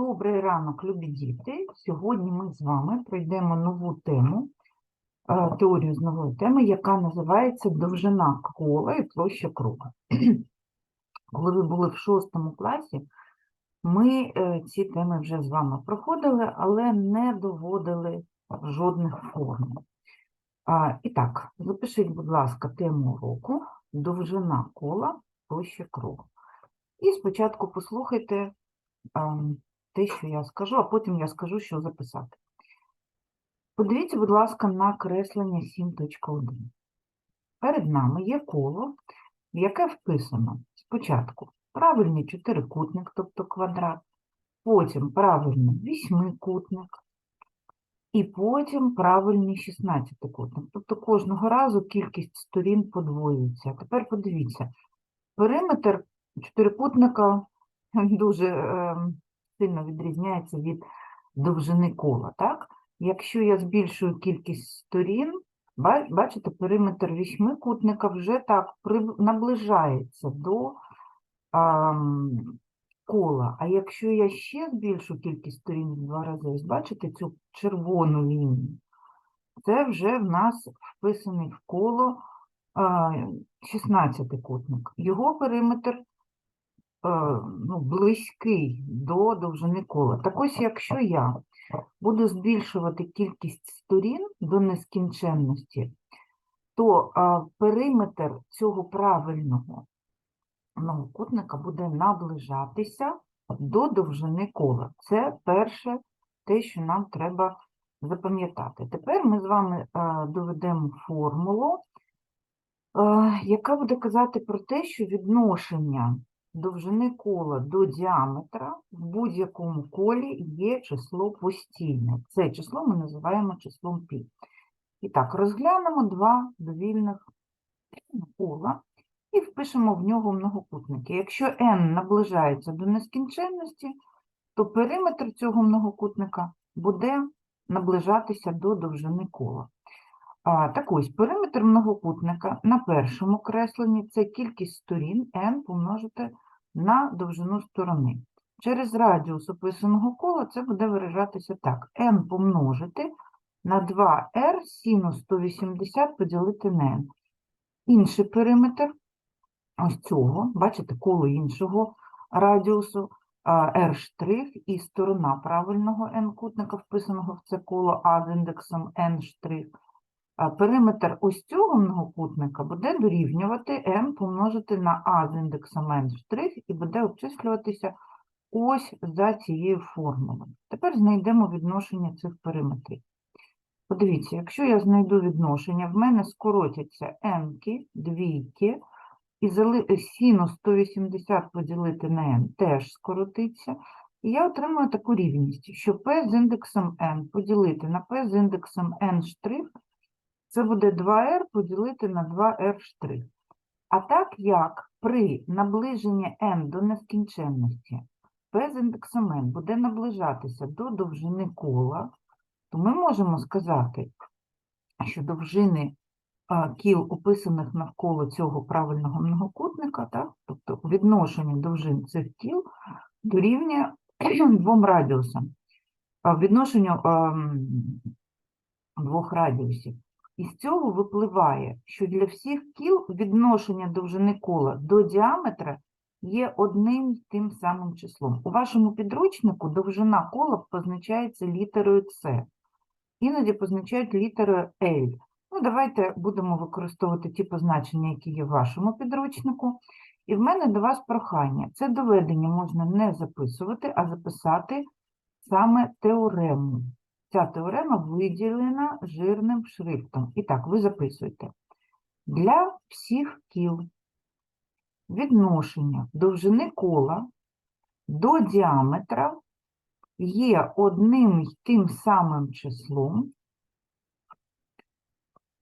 Добрий ранок, любі діти. Сьогодні ми з вами пройдемо нову тему, е, теорію з нової теми, яка називається довжина кола і площа круга. Коли ви були в шостому класі, ми е, ці теми вже з вами проходили, але не доводили жодних формул. А, І так, запишіть, будь ласка, тему уроку довжина кола, площа круга. І спочатку послухайте ем, те, що я скажу, а потім я скажу, що записати. Подивіться, будь ласка, на креслення 7.1. Перед нами є коло, в яке вписано спочатку правильний чотирикутник, тобто квадрат, потім правильний вісьмикутник, і потім правильний шістнадцятикутник. Тобто кожного разу кількість сторін подвоюється. Тепер подивіться, периметр чотирикутника дуже е, сильно відрізняється від довжини кола. Так? Якщо я збільшую кількість сторін, ба- бачите, периметр вісьмикутника вже так наближається до а, кола. А якщо я ще збільшу кількість сторін в два рази, ось бачите цю червону лінію, це вже в нас вписаний в коло 16-кутник. Його периметр ну, близький до довжини кола. Так ось, якщо я буду збільшувати кількість сторін до нескінченності, то периметр цього правильного многокутника буде наближатися до довжини кола. Це перше те, що нам треба запам'ятати. Тепер ми з вами а, доведемо формулу, а, яка буде казати про те, що відношення довжини кола до діаметра в будь-якому колі є число постійне. Це число ми називаємо числом π. І так, розглянемо два довільних кола і впишемо в нього многокутники. Якщо n наближається до нескінченності, то периметр цього многокутника буде наближатися до довжини кола. А, так ось, периметр многокутника на першому кресленні це кількість сторін n помножити на довжину сторони. Через радіус описаного кола це буде виражатися так. n помножити на 2r синус 180 поділити на n. Інший периметр ось цього, бачите, коло іншого радіусу, r' і сторона правильного n-кутника, вписаного в це коло А з індексом n'. Периметр ось цього многокутника буде дорівнювати n помножити на а з індексом n' і буде обчислюватися ось за цією формулою. Тепер знайдемо відношення цих периметрів. Подивіться, якщо я знайду відношення, в мене скоротяться n-ки, двійки, і зали- синус 180 поділити на n теж скоротиться. І я отримую таку рівність, що p з індексом n поділити на p з індексом n', це буде 2r поділити на 2r'. А так як при наближенні n до нескінченності p з індексом n буде наближатися до довжини кола, то ми можемо сказати, що довжини кіл, описаних навколо цього правильного многокутника, так, тобто відношення довжин цих кіл дорівнює двом радіусам, відношенню двох радіусів. І з цього випливає, що для всіх кіл відношення довжини кола до діаметра є одним тим самим числом. У вашому підручнику довжина кола позначається літерою С, іноді позначають літерою L. Ну, давайте будемо використовувати ті позначення, які є в вашому підручнику. І в мене до вас прохання. Це доведення можна не записувати, а записати саме теорему. Ця теорема виділена жирним шрифтом. І так, ви записуєте. Для всіх кіл відношення довжини кола до діаметра є одним й тим самим числом,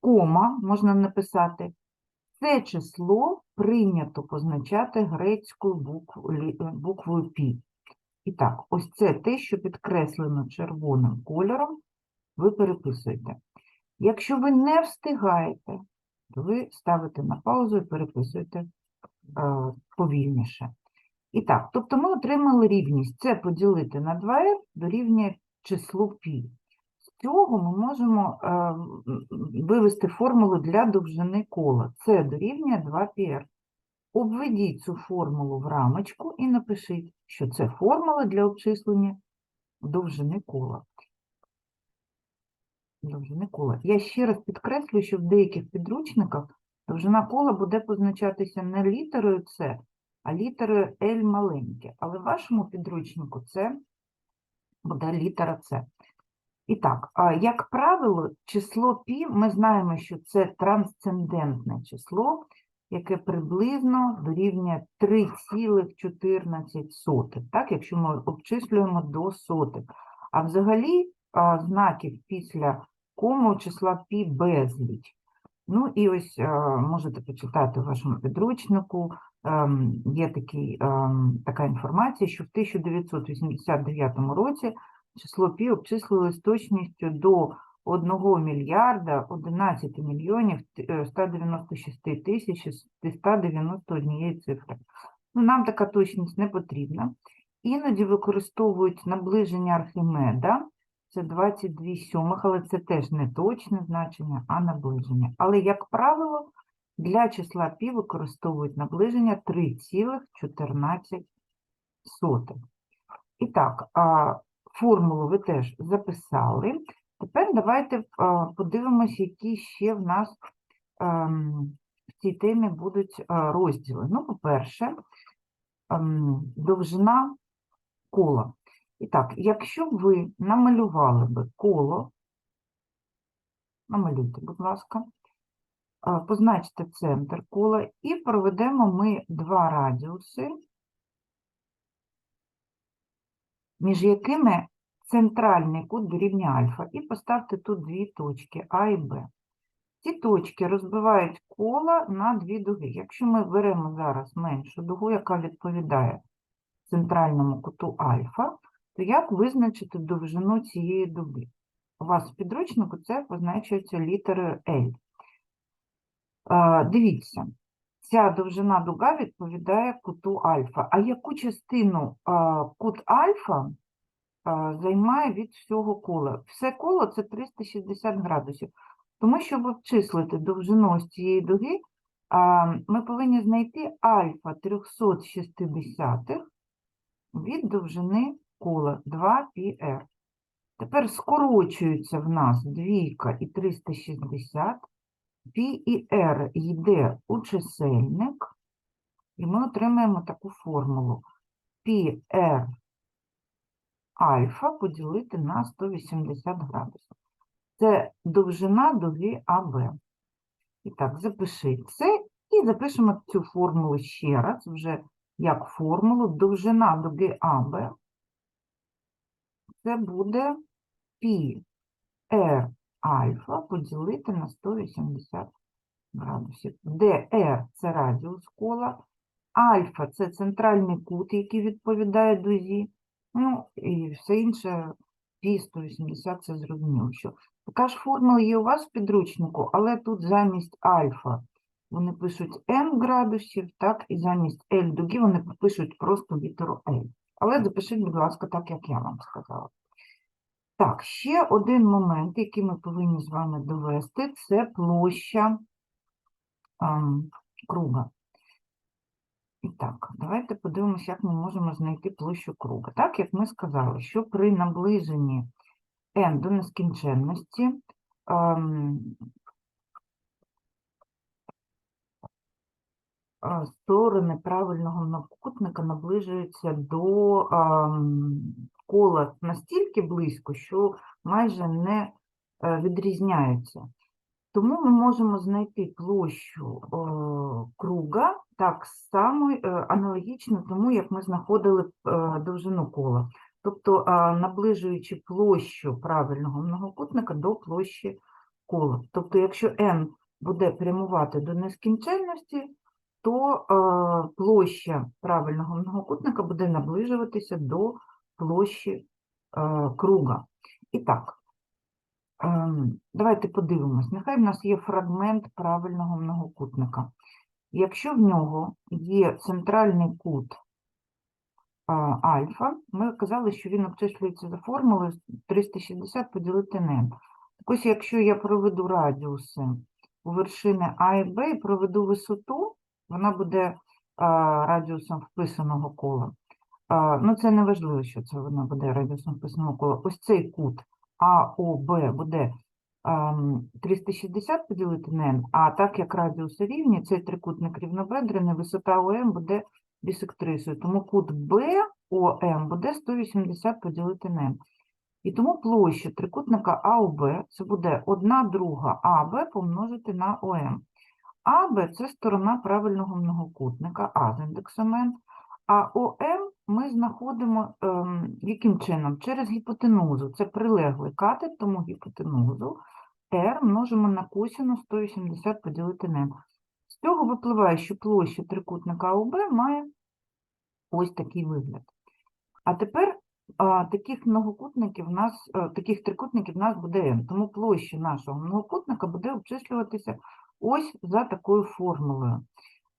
кома, можна написати, це число прийнято позначати грецькою букв- буквою пі. І так, ось це те, що підкреслено червоним кольором, ви переписуєте. Якщо ви не встигаєте, то ви ставите на паузу і переписуєте е, повільніше. І так, тобто ми отримали рівність. Це поділити на 2r дорівнює числу π. З цього ми можемо е, вивести формулу для довжини кола. Це дорівнює 2πr. Обведіть цю формулу в рамочку і напишіть, що це формула для обчислення довжини кола. Довжини кола. Я ще раз підкреслюю, що в деяких підручниках довжина кола буде позначатися не літерою С, а літерою L маленьке. Але в вашому підручнику це буде літера С. І так, як правило, число π, ми знаємо, що це трансцендентне число, яке приблизно дорівнює 3,14, так, якщо ми обчислюємо до сотих. А взагалі а, знаків після коми у числа π безліч. Ну і ось а, можете почитати у вашому підручнику, ем, є такий, ем, така інформація, що в 1989 році число π обчислили з точністю до 1 мільярда 11 мільйонів е, 196 тисяч 191 цифри. Ну, нам така точність не потрібна. Іноді використовують наближення Архімеда, це 22 сьомих, але це теж не точне значення, а наближення. Але, як правило, для числа π використовують наближення 3,14. І так, формулу ви теж записали. Тепер давайте а, подивимося, які ще в нас ем, в цій темі будуть розділи. Ну, по-перше, ем, довжина кола. І так, якщо б ви намалювали би коло, намалюйте, будь ласка, позначте центр кола і проведемо ми два радіуси, між якими центральний кут дорівнює альфа, і поставте тут дві точки А і Б. Ці точки розбивають коло на дві дуги. Якщо ми беремо зараз меншу дугу, яка відповідає центральному куту альфа, то як визначити довжину цієї дуги? У вас в підручнику це позначується літерою L. Дивіться, ця довжина дуга відповідає куту альфа. А яку частину кут альфа займає від всього кола? Все коло це 360 градусів. Тому, щоб обчислити довжину ось цієї дуги, ми повинні знайти альфа 360 від довжини кола 2πr. Тепер скорочуються в нас двійка і 360. Пі і r йде у чисельник, і ми отримаємо таку формулу. Пі r альфа поділити на 180 градусів. Це довжина дуги АБ. І так, запишіть це і запишемо цю формулу ще раз, вже як формулу. Довжина дуги АБ це буде пі r альфа поділити на 180 градусів, r – це радіус кола, альфа – це центральний кут, який відповідає дузі, ну і все інше пі 180 – це зрозуміло, що така ж формула є у вас в підручнику, але тут замість альфа вони пишуть n градусів, так, і замість L дуги вони пишуть просто літеру L. Але запишіть, будь ласка, так, як я вам сказала. Так, ще один момент, який ми повинні з вами довести, це площа ам, круга. І так, давайте подивимося, як ми можемо знайти площу круга. Так, як ми сказали, що при наближенні n до нескінченності ам, сторони правильного навкутника наближуються до ам, кола настільки близько, що майже не е, відрізняються. Тому ми можемо знайти площу е, круга так само е, аналогічно тому, як ми знаходили е, довжину кола. Тобто наближуючи площу правильного многокутника до площі кола. Тобто, якщо n буде прямувати до нескінченності, то площа правильного многокутника буде наближуватися до площі круга. І так, давайте подивимось. Нехай в нас є фрагмент правильного многокутника. Якщо в нього є центральний кут альфа. Ми казали, що він обчислюється за формулою 360 поділити на n. Так ось, якщо я проведу радіуси у вершини А і Б і проведу висоту, вона буде радіусом вписаного кола. Ну, це не важливо, що це вона буде радіусом вписаного кола. Ось цей кут АОБ буде ам, 360 поділити на n, а так як радіуси рівні, цей трикутник рівнобедрений, висота ОМ буде бісектрисою. Тому кут БОМ буде 180 поділити на n. І тому площа трикутника АОБ це буде 1 друга АБ помножити на ОМ. АБ – це сторона правильного многокутника А з індексом n, а ОМ ми знаходимо ем, яким чином? Через гіпотенузу. Це прилеглий катет, тому гіпотенузу R множимо на косінус 180 поділити на n. З цього випливає, що площа трикутника ОБ має ось такий вигляд. А тепер а, таких многокутників в нас, а, таких трикутників в нас буде n, тому площа нашого многокутника буде обчислюватися ось за такою формулою.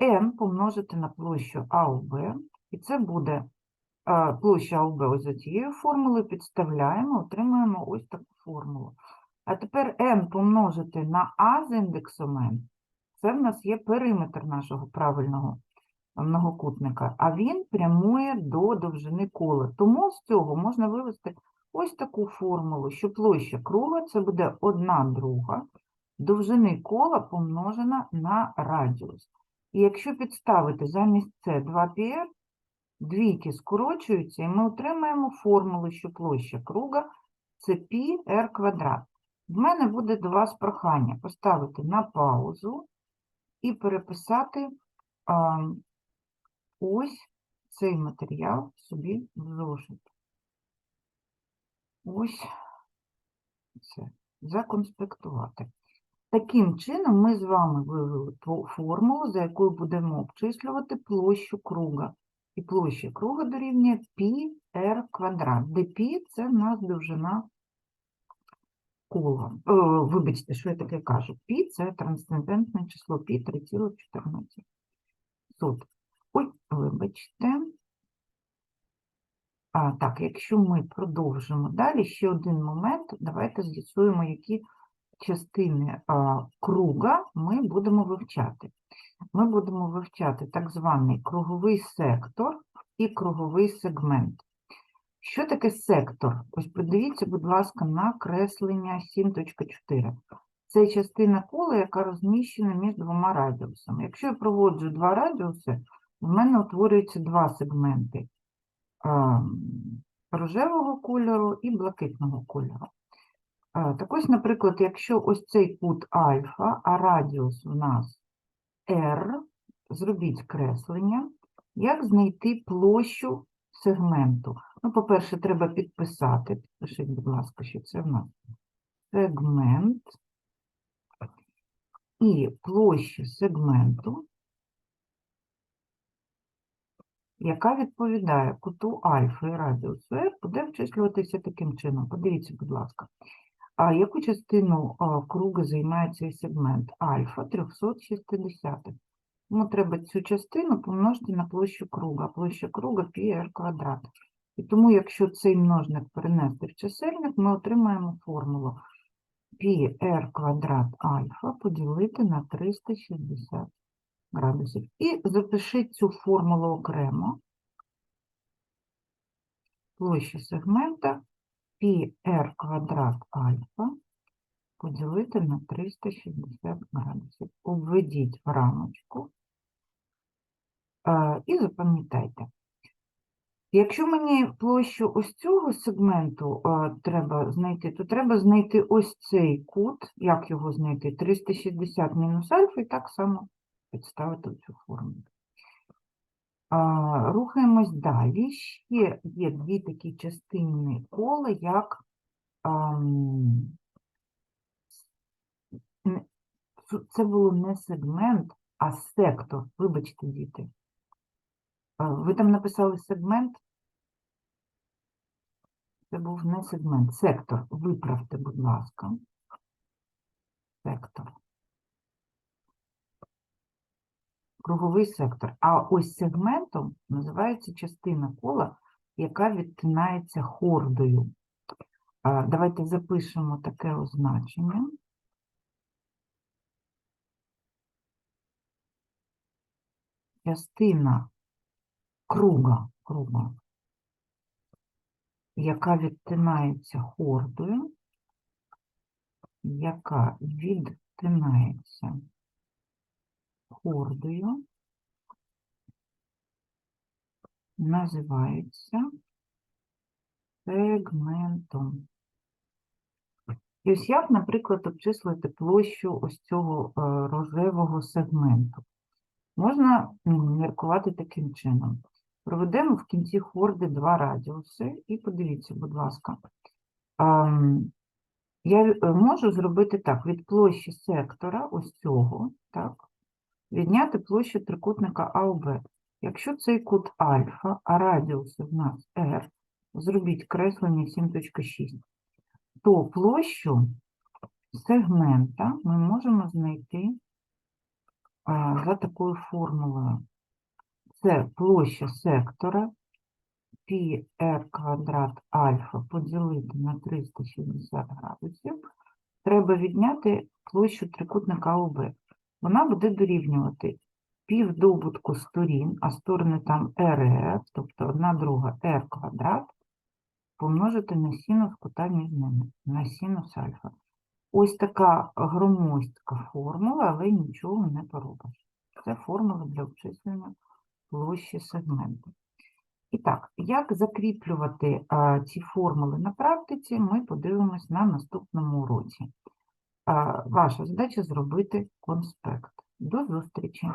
N помножити на площу АОБ, і це буде а, площа АОБ ось за цією формулою, підставляємо, отримуємо ось таку формулу. А тепер n помножити на А з індексом n, це в нас є периметр нашого правильного многокутника, а він прямує до довжини кола. Тому з цього можна вивести ось таку формулу, що площа круга це буде 1 друга довжини кола помножена на радіус. І якщо підставити замість це 2πr, двійки скорочуються, і ми отримаємо формулу, що площа круга це πr квадрат. В мене буде до вас прохання поставити на паузу і переписати а, ось цей матеріал собі в зошит. Ось це. Законспектувати. Таким чином ми з вами вивели формулу, за якою будемо обчислювати площу круга. І площа круга дорівнює πr квадрат, де π – це в нас довжина кола. Е, вибачте, що я таке кажу. Пі це трансцендентне число пі 3,14. Ой, вибачте. А, так, якщо ми продовжимо далі, ще один момент, давайте з'ясуємо, які частини круга ми будемо вивчати. Ми будемо вивчати так званий круговий сектор і круговий сегмент. Що таке сектор? Ось подивіться, будь ласка, на креслення 7.4. Це частина кола, яка розміщена між двома радіусами. Якщо я проводжу два радіуси, в мене утворюються два сегменти рожевого кольору і блакитного кольору. Так ось, наприклад, якщо ось цей кут альфа, а радіус у нас r, зробіть креслення, як знайти площу сегменту? Ну, по-перше, треба підписати. Підпишіть, будь ласка, що це в нас сегмент і площа сегменту, яка відповідає куту альфа і радіусу r, буде вчислюватися таким чином. Подивіться, будь ласка. А яку частину круга займає цей сегмент? Альфа 360. Тому треба цю частину помножити на площу круга. Площа круга πr квадрат. І тому, якщо цей множник перенести в чисельник, ми отримаємо формулу πr квадрат альфа поділити на 360 градусів. І запишіть цю формулу окремо. Площа сегмента πr квадрат альфа поділити на 360 градусів. Обведіть в рамочку е, і запам'ятайте. Якщо мені площу ось цього сегменту е, треба знайти, то треба знайти ось цей кут. Як його знайти? 360 мінус альфа і так само підставити цю формулу. Рухаємось далі. Ще є дві такі частини кола, як це було не сегмент, а сектор. Вибачте, діти. Ви там написали сегмент? Це був не сегмент, сектор. Виправте, будь ласка. Сектор. Круговий сектор. А ось сегментом називається частина кола, яка відтинається хордою. Давайте запишемо таке означення. Частина круга, круга, яка відтинається хордою, яка відтинається хордою, називається сегментом. І ось як, наприклад, обчислити площу ось цього е, рожевого сегменту? Можна міркувати таким чином. Проведемо в кінці хорди два радіуси і подивіться, будь ласка. Я е, можу зробити так, від площі сектора, ось цього, так, відняти площу трикутника АОБ. Якщо цей кут альфа, а радіус в нас R, зробіть креслення 7.6, то площу сегмента ми можемо знайти а, за такою формулою. Це площа сектора πr квадрат альфа поділити на 360 градусів. Треба відняти площу трикутника ОБ. Вона буде дорівнювати півдобутку сторін, а сторони там RE, тобто 1 друга r квадрат, помножити на синус кута між ними, на синус альфа. Ось така громоздка формула, але нічого не поробиш. Це формула для обчислення площі сегменту. І так, як закріплювати а, ці формули на практиці, ми подивимось на наступному уроці. Ваша задача зробити конспект. До зустрічі!